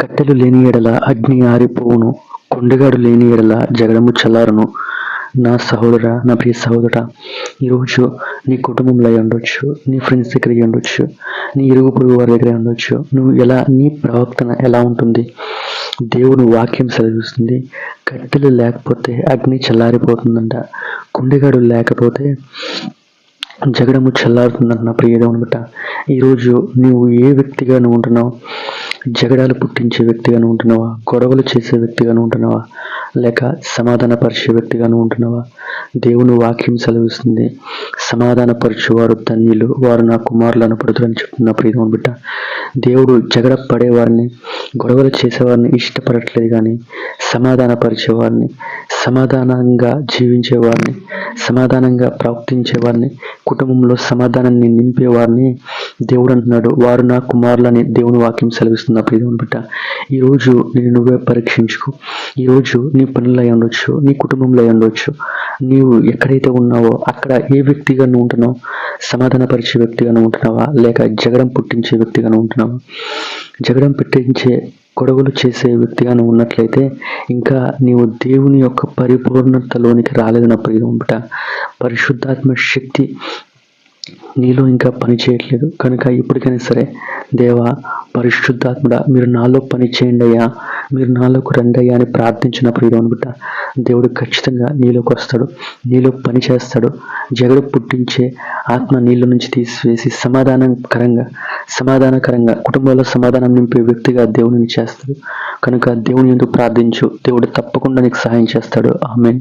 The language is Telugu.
కట్టెలు లేని ఎడల అగ్ని ఆరిపోవును కొండగాడు లేని ఎడల జగడము చల్లారును. నా సహోదర నా ప్రియ సహోదర ఈరోజు నీ కుటుంబంలో ఉండొచ్చు నీ ఫ్రెండ్స్ దగ్గర అయి ఉండొచ్చు నీ ఇరుగు పొరుగు వారి దగ్గర ఉండొచ్చు. నువ్వు ఎలా నీ ప్రవర్తన ఎలా ఉంటుంది? దేవుని వాక్యం చదివిస్తుంది కట్టెలు లేకపోతే అగ్ని చల్లారిపోతుందంట కుండెగాడు లేకపోతే జగడము చల్లారుతుందంట నా ప్రియదేవుని బిడ్డ. ఈరోజు నువ్వు ఏ వ్యక్తిగా నువ్వు ఉంటున్నావు? జగడాలు పుట్టించే వ్యక్తిగాను ఉంటున్నావా? గొడవలు చేసే వ్యక్తిగాను ఉంటున్నావా? లేక సమాధానపరిచే వ్యక్తిగాను ఉంటున్నావా? దేవుని వాక్యం సెలవిస్తుంది. సమాధానపరచువారు ధన్యులు. వారు నా కుమారులు అనపడుతుని చెప్తున్న ప్రియమని బిడ్డ. దేవుడు జగడ పడేవారిని గొడవలు చేసేవారిని ఇష్టపడట్లేదు కానీ సమాధానపరిచేవారిని సమాధానంగా జీవించేవారిని సమాధానంగా ప్రవర్తించేవారిని కుటుంబంలో సమాధానాన్ని నింపేవారిని దేవుడు అంటున్నాడు వారు నా కుమారులని దేవుని వాక్యం సెలవిస్తున్న ప్రియదేవుని బిడ్డ ఈరోజు నేను నువ్వే పరీక్షించుకో. ఈరోజు నీ పనులై ఉండొచ్చు నీ కుటుంబంలో అయి ఉండొచ్చు. నీవు ఎక్కడైతే ఉన్నావో అక్కడ ఏ వ్యక్తిగా నువ్వు ఉంటున్నావు? సమాధానపరిచే వ్యక్తిగాను ఉంటున్నావా? లేక జగడం పుట్టించే వ్యక్తిగానే ఉంటున్నావా? జగడం పెట్టించే గొడవలు చేసే వ్యక్తిగాను ఉన్నట్లయితే ఇంకా నీవు దేవుని యొక్క పరిపూర్ణతలోనికి రాలేదు నా ప్రియం బిడ్డ పరిశుద్ధాత్మ శక్తి నీలో ఇంకా పని చేయట్లేదు. కనుక ఇప్పటికైనా సరే దేవా పరిశుద్ధాత్ముడ మీరు నాలో పని చేయండి అయ్యా. మీరు నాలోకి రండి అయ్యా అని ప్రార్థించినప్పుడు ఇది బిడ్డ దేవుడు ఖచ్చితంగా నీలోకి వస్తాడు. నీలో పని చేస్తాడు. జగడు పుట్టించే ఆత్మ నీళ్ళ నుంచి తీసివేసి సమాధానకరంగా సమాధానకరంగా కుటుంబంలో సమాధానం నింపే వ్యక్తిగా దేవుని చేస్తాడు. కనుక దేవుని ఎందుకు ప్రార్థించు. దేవుడు తప్పకుండా నీకు సహాయం చేస్తాడు. ఆమె